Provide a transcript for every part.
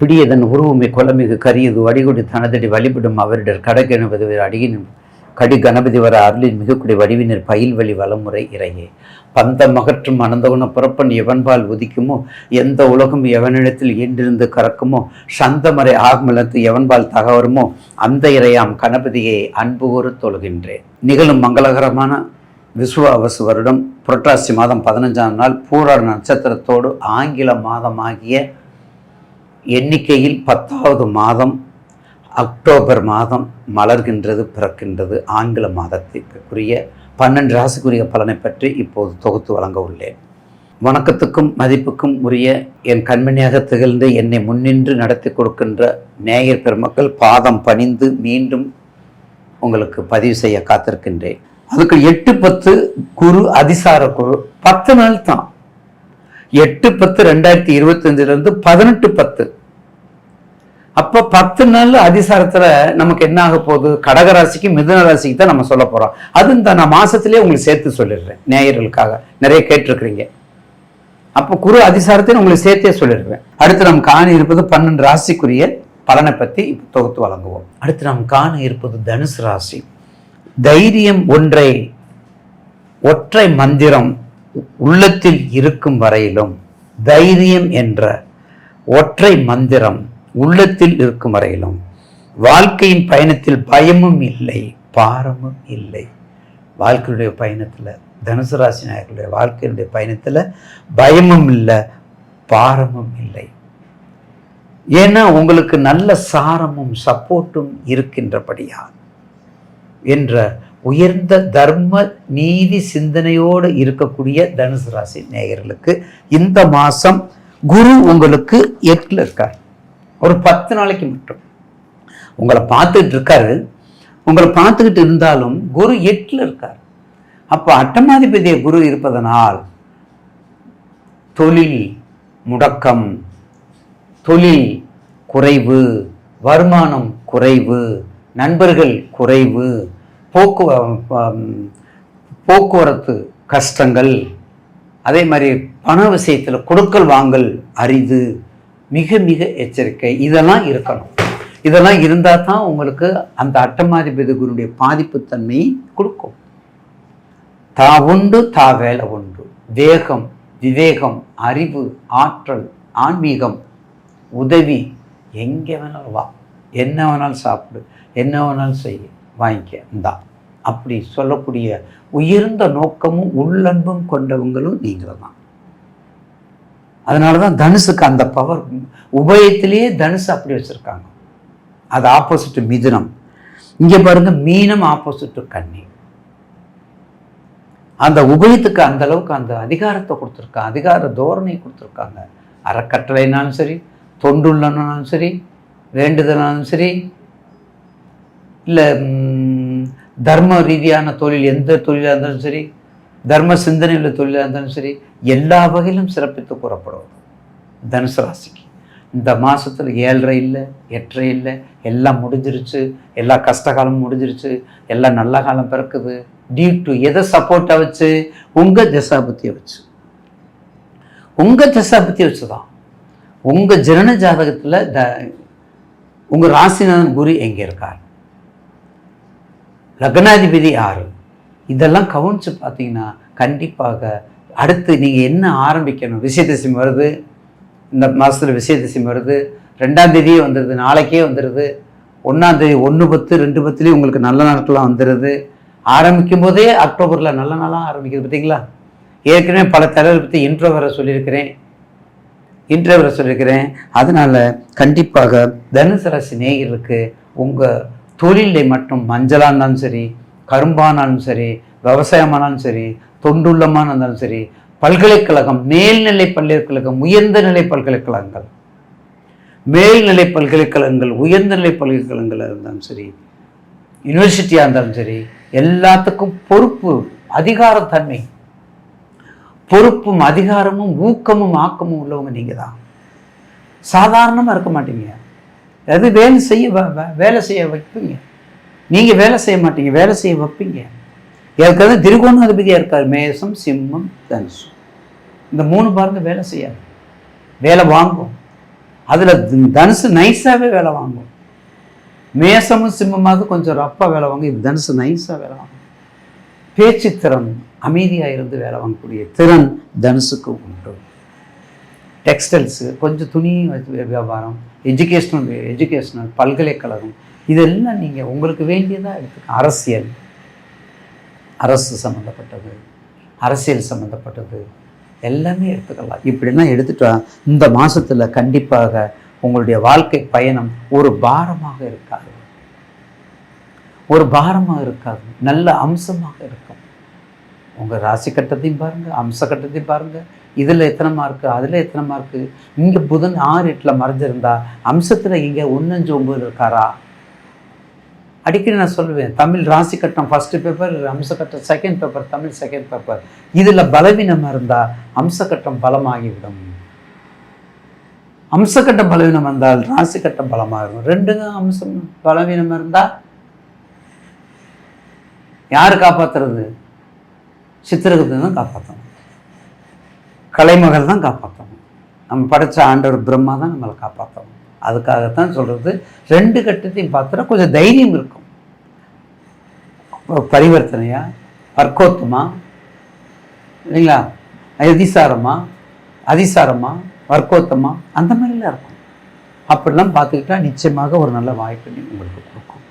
பிடியதன் உருவமை கொலமிகு கரியது வடிகுடி தனதடி வழிபடும் அவரிடர் கடகணபதி அடியின் கடி கணபதி வர அருளின் மிகக்குடி வடிவினர் பயில் வழி வளமுறை இறையே. பந்த மகற்றும் அனந்தகுண புறப்பன் எவன்பால் உதிக்குமோ? எந்த உலகம் எவனிடத்தில் ஈண்டிருந்து கறக்குமோ? சந்தமறை ஆகமலத்து எவன்பால் தகவருமோ அந்த இறையாம் கணபதியை அன்பு கூறு தொழுகின்றேன் நிகழும் மங்களகரமான விசுவாவசு வருடம் புரட்டாசி மாதம் பதினஞ்சாம் நாள் பூராட நட்சத்திரத்தோடு ஆங்கில மாதமாகிய எண்ணிக்கையில் பத்தாவது மாதம் அக்டோபர் மாதம் மலர்கின்றது பிறக்கின்றது ஆங்கில மாதத்திற்குரிய பன்னெண்டு ராசிக்குரிய பலனை பற்றி இப்போது தொகுத்து வழங்க உள்ளேன். வணக்கத்துக்கும் மதிப்புக்கும் உரிய என் கண்மணியாக திகழ்ந்து என்னை முன்னின்று நடத்தி கொடுக்கின்ற நேயர் பெருமக்கள் பாதம் பணிந்து மீண்டும் உங்களுக்கு பதிவு செய்ய காத்திருக்கின்றேன். அதுக்கு எட்டு பத்து குரு அதிசார குரு பத்து நாள் தான். எட்டு பத்து ரெண்டாயிரத்தி இருபத்தஞ்சிலிருந்து பதினெட்டு பத்து. அப்ப பத்து நாள் அதிசாரத்துல நமக்கு என்ன ஆக போகுது? கடகராசிக்கு மிதுன ராசிக்கு தான் நம்ம சொல்ல போறோம். அது இந்த நான் மாசத்திலேயே உங்களுக்கு சேர்த்து சொல்லிடுறேன். நேயர்களுக்காக நிறைய கேட்டிருக்கிறீங்க. அப்போ குரு அதிசாரத்தை உங்களுக்கு சேர்த்தே சொல்லிடுறேன். அடுத்து நம்ம காண இருப்பது பன்னெண்டு ராசிக்குரிய பலனை பத்தி தொகுத்து வழங்குவோம். அடுத்து நாம் காண இருப்பது தனுசு ராசி. தைரியம் ஒன்றை ஒற்றை மந்திரம் உள்ளத்தில் இருக்கும் வரையிலும் தைரியம் என்ற ஒற்றை மந்திரம் உள்ளத்தில் இருக்கும் வரையிலும் வாழ்க்கையின் பயணத்தில் பயமும் இல்லை பாரமும் இல்லை. வாழ்க்கையுடைய பயணத்தில் தனுசு ராசி நாயர்களுடைய வாழ்க்கையினுடைய பயணத்தில் பயமும் இல்லை பாரமும் இல்லை. ஏன்னா உங்களுக்கு நல்ல சாரமும் சப்போர்ட்டும் இருக்கின்றபடியா என்ற உயர்ந்த தர்ம நீதி சிந்தனையோடு இருக்கக்கூடிய தனுசு ராசி நேயர்களுக்கு இந்த மாதம் குரு உங்களுக்கு எட்டில் இருக்கார். ஒரு பத்து நாளைக்கு மட்டும். உங்களை பார்த்துக்கிட்டு இருக்காரு. உங்களை பார்த்துக்கிட்டு இருந்தாலும் குரு எட்டில் இருக்கார். அப்போ அட்டமாதிபதிய குரு இருப்பதனால் தொழில் முடக்கம் தொழில் குறைவு வருமானம் குறைவு நண்பர்கள் குறைவு போக்குவ போக்குவரத்து கஷ்டங்கள் அதே மாதிரி பண விஷயத்தில் கொடுக்கல் வாங்கல் அரிது. மிக மிக எச்சரிக்கை. இதெல்லாம் இருக்கணும். இதெல்லாம் இருந்தால் தான் உங்களுக்கு அந்த அட்டமாதிபதி குருடைய பாதிப்புத்தன்மையை கொடுக்கும். தா உண்டு தா வேலை உண்டு. வேகம் விவேகம் அறிவு ஆற்றல் ஆன்மீகம் உதவி எங்கே வேணாலும் வா. என்ன வேணாலும் சாப்பிடு. என்ன வேணாலும் செய்ய வாங்கிக்க. இந்தா. அப்படி சொல்லக்கூடிய உயர்ந்த நோக்கமும் உள்ளன்பும் கொண்டவங்களும் நீங்கள் தான் அதனால தான் தனுசுக்கு அந்த பவர் உபயத்திலேயே தனுசு அப்படி வச்சுருக்காங்க. அது ஆப்போசிட்டு மிதுனம். இங்கே பாருங்க மீனம் ஆப்போசிட்டு கன்னி. அந்த உபயத்துக்கு அந்த அளவுக்கு அந்த அதிகாரத்தை கொடுத்துருக்காங்க அதிகார தோரணையை கொடுத்துருக்காங்க. அறக்கட்டளைனாலும் சரி தொண்டுள்ளனாலும் சரி வேண்டுதலாலும் சரி இல்லை தர்ம ரீதியான தொழில் எந்த தொழிலாக இருந்தாலும் சரி தர்ம சிந்தனையில் தொழிலாக இருந்தாலும் சரி எல்லா வகையிலும் சிறப்பித்து கூறப்படுவது. தனுசு ராசிக்கு. இந்த மாதத்தில் ஏழரை இல்லை எட்டரை இல்லை எல்லாம் முடிஞ்சிருச்சு எல்லா கஷ்டகாலமும் முடிஞ்சிருச்சு எல்லாம் நல்ல காலம் பிறக்குது. டியூ டு எதை சப்போர்ட்டாக வச்சு? உங்கள் தசாபத்தியை வச்சு. உங்கள் தசாபத்தியை வச்சு தான் உங்கள் ஜனன ஜாதகத்தில் த உங்கள் ராசிநாதன் குரு எங்கே இருக்கார்? லக்னாதிபதி ஆறு இதெல்லாம் கவனித்து பார்த்தீங்கன்னா கண்டிப்பாக அடுத்து நீங்கள் என்ன ஆரம்பிக்கணும்? விசயதசமி வருது. இந்த மாதத்தில் விசயதசமி வருது. ரெண்டாம் தேதியே வந்துடுது நாளைக்கே வந்துடுது ஒன்றாந்தேதி ஒன்று பத்து ரெண்டு பத்துலேயும் உங்களுக்கு நல்ல நாட்கள்லாம் வந்துடுது ஆரம்பிக்கும் போதே அக்டோபரில் நல்ல நாளாக ஆரம்பிக்குது பார்த்தீங்களா? ஏற்கனவே பல தலைவர் பற்றி இன்ட்ரோ வர சொல்லியிருக்கிறேன். இன்ட்ரோ வர சொல்லியிருக்கிறேன். அதனால் கண்டிப்பாக தனுசு ராசி நேயர்களுக்கு உங்கள் தொழிலை மட்டும் மஞ்சளாக இருந்தாலும் சரி கரும்பானாலும் சரி விவசாயமானாலும் சரி தொண்டுள்ளமாக இருந்தாலும் சரி பல்கலைக்கழகம் மேல்நிலை பல்கலைக்கழகம் உயர்ந்த நிலை பல்கலைக்கழகங்கள் மேல்நிலை பல்கலைக்கழகங்கள் உயர்ந்த நிலை பல்கலைக்கழகங்களாக இருந்தாலும் சரி யூனிவர்சிட்டியாக இருந்தாலும் சரி எல்லாத்துக்கும் பொறுப்பு அதிகாரத்தன்மை. பொறுப்பும் அதிகாரமும் ஊக்கமும் ஆக்கமும் உள்ளவங்க நீங்கள் தான் சாதாரணமாக இருக்க மாட்டீங்க. அது வேலை செய்ய வேலை செய்ய வைப்பீங்க. நீங்கள் வேலை செய்ய மாட்டீங்க வேலை செய்ய வைப்பீங்க. ஏற்கனவே திருகோணாதிபதியாக இருக்கார் மேசம் சிம்மம் தனுசு. இந்த மூணு பாருங்க வேலை செய்யாது. வேலை வாங்கும். அதில் தனுசு நைஸாகவே வேலை வாங்கும். மேசமும் சிம்மமாக கொஞ்சம் ரப்பாக வேலை வாங்கும். இது தனுசு நைஸாக வேலை வாங்கும். பேச்சு திறன் அமைதியாக இருந்து வேலை வாங்கக்கூடிய திறன் தனுசுக்கு உண்டு. டெக்ஸ்டைல்ஸு கொஞ்சம் துணி வியாபாரம் எஜுகேஷ்னல் எஜுகேஷ்னல் பல்கலைக்கழகம் இதெல்லாம் நீங்கள் உங்களுக்கு வேண்டியதாக எடுத்துக்க அரசியல். அரசு சம்மந்தப்பட்டது அரசியல் சம்மந்தப்பட்டது எல்லாமே எடுத்துக்கலாம். இப்படிலாம் எடுத்துட்டா இந்த மாதத்தில் கண்டிப்பாக உங்களுடைய வாழ்க்கை பயணம் ஒரு பாரமாக இருக்காது. ஒரு பாரமாக இருக்காது. நல்ல அம்சமாக இருக்கும். உங்கள் ராசி கட்டத்தையும் பாருங்கள் அம்ச கட்டத்தையும் பாருங்கள் இதில் எத்தனை மார்க்கு அதில் எத்தனை மார்க்கு? இங்கே புதன் ஆறு எட்டில் மறைஞ்சிருந்தா அம்சத்தில் இங்கே ஒன்னஞ்சு ஒம்பது இருக்காரா? அடிக்கடி நான் சொல்லுவேன் தமிழ் ராசி கட்டம் first paper அம்சக்கட்டம் second paper Tamil second paper இதில் பலவீனம் இருந்தால் அம்ச கட்டம் பலமாகிவிடும். அம்சக்கட்டம் பலவீனம் வந்தால் ராசி கட்டம் பலமாகும் ரெண்டுங்க அம்சம் பலவீனம் இருந்தால் யார் காப்பாற்றுறது சித்திரகுப்தி தான் காப்பாற்றணும் கலைமகள் தான் காப்பாற்றணும் நம்ம படைத்த ஆண்டவர் பிரம்மா தான் நம்மளை காப்பாற்றணும் அதுக்காகத்தான் சொல்கிறது ரெண்டு கட்டத்தையும் பார்த்தா கொஞ்சம் தைரியம் இருக்கும். பரிவர்த்தனையா? வர்க்கோத்தமா? இல்லைங்களா? அதிசாரமா? அதிசாரமா? வர்க்கோத்தமா? அந்த மாதிரிலாம் இருக்கும். அப்படிலாம் பார்த்துக்கிட்டா நிச்சயமாக ஒரு நல்ல வாய்ப்பு உங்களுக்கு கொடுக்கும்.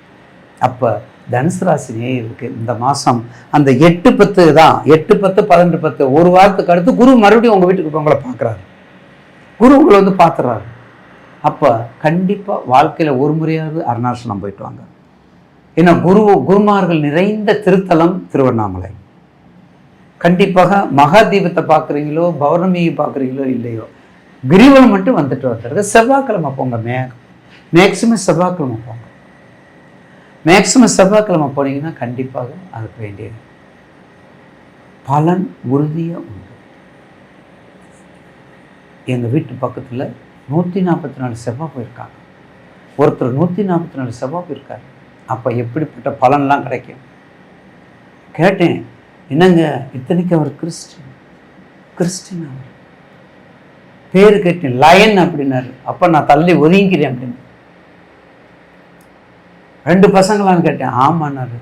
அப்போ தனுசு ராசி நேயருக்கு இந்த மாதம் அந்த எட்டு பத்து தான். எட்டு பத்து பதினெட்டு பத்து. ஒரு வாரத்துக்கு அடுத்து குரு மறுபடியும் உங்கள் வீட்டுக்கு உங்களை பார்க்குறாரு. குரு உங்களை வந்து பார்த்துறாரு. அப்போ கண்டிப்பாக வாழ்க்கையில் ஒரு முறையாவது அருணாசனம் போயிட்டு வாங்க. ஏன்னா குரு குருமார்கள் நிறைந்த திருத்தலம் திருவண்ணாமலை. கண்டிப்பாக மகாதீபத்தை பார்க்குறீங்களோ பௌர்ணமியை பார்க்குறீங்களோ இல்லையோ கிரிவலம் மட்டும் வந்துட்டு வந்துடுறது செவ்வாய்க்கிழமை போங்க மே மேக்சிமம் செவ்வாய்க்கிழமை போங்க. மேக்சிமம் செவ்வாய்க்கிழமை போனீங்கன்னா கண்டிப்பாக அதுக்கு வேண்டியது பலன் உறுதியாக உண்டு. எங்கள் வீட்டு பக்கத்தில் நூற்றி நாற்பத்தி நாலு செவ்வாய் போயிருக்காங்க. ஒருத்தர் நூற்றி நாற்பத்தி நாலு செவ்வாய் போயிருக்காரு. அப்போ எப்படிப்பட்ட பலன்லாம் கிடைக்கும்? கேட்டேன். என்னங்க? இத்தனைக்கு அவர் கிறிஸ்டின். கிறிஸ்டின் அவர். பேர் கேட்டேன். லயன் அப்படின்னாரு. அப்போ நான் தள்ளி ஒதுங்கிக்கிறேன் அப்படின்னு. ரெண்டு பசங்களான்னு கேட்டேன். ஆமாண்ணாரு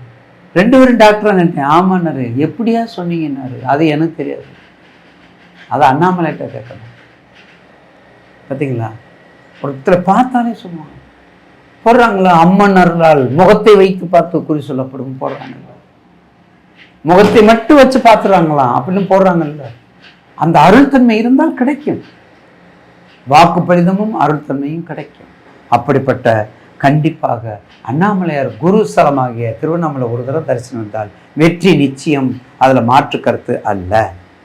ரெண்டு பேரும் டாக்டராக நினைட்டேன் ஆமாண்ணாரு எப்படியா சொன்னீங்கன்னாரு. அது எனக்கு தெரியாது. அதை அண்ணாமலைகிட்ட கேட்கணும். பார்த்தீங்களா ஒருத்தரை பார்த்தாலே சொல்லுவாங்க. போடுறாங்களா? அம்மன் அருளால் முகத்தை வைத்து பார்த்து குறி சொல்லப்படும் போடுறாங்கல்ல. முகத்தை மட்டும் வச்சு பார்த்துறாங்களாம் அப்படின்னு போடுறாங்கல்ல. அந்த அருள்தன்மை இருந்தால் கிடைக்கும். வாக்கு பலிதமும் அருள்தன்மையும் கிடைக்கும். அப்படிப்பட்ட கண்டிப்பாக அண்ணாமலையார் குரு ஸ்தலமாகிய திருவண்ணாமலை ஒரு தடவை தரிசனம் வந்தால் வெற்றி நிச்சயம். அதில் மாற்று கருத்து அல்ல.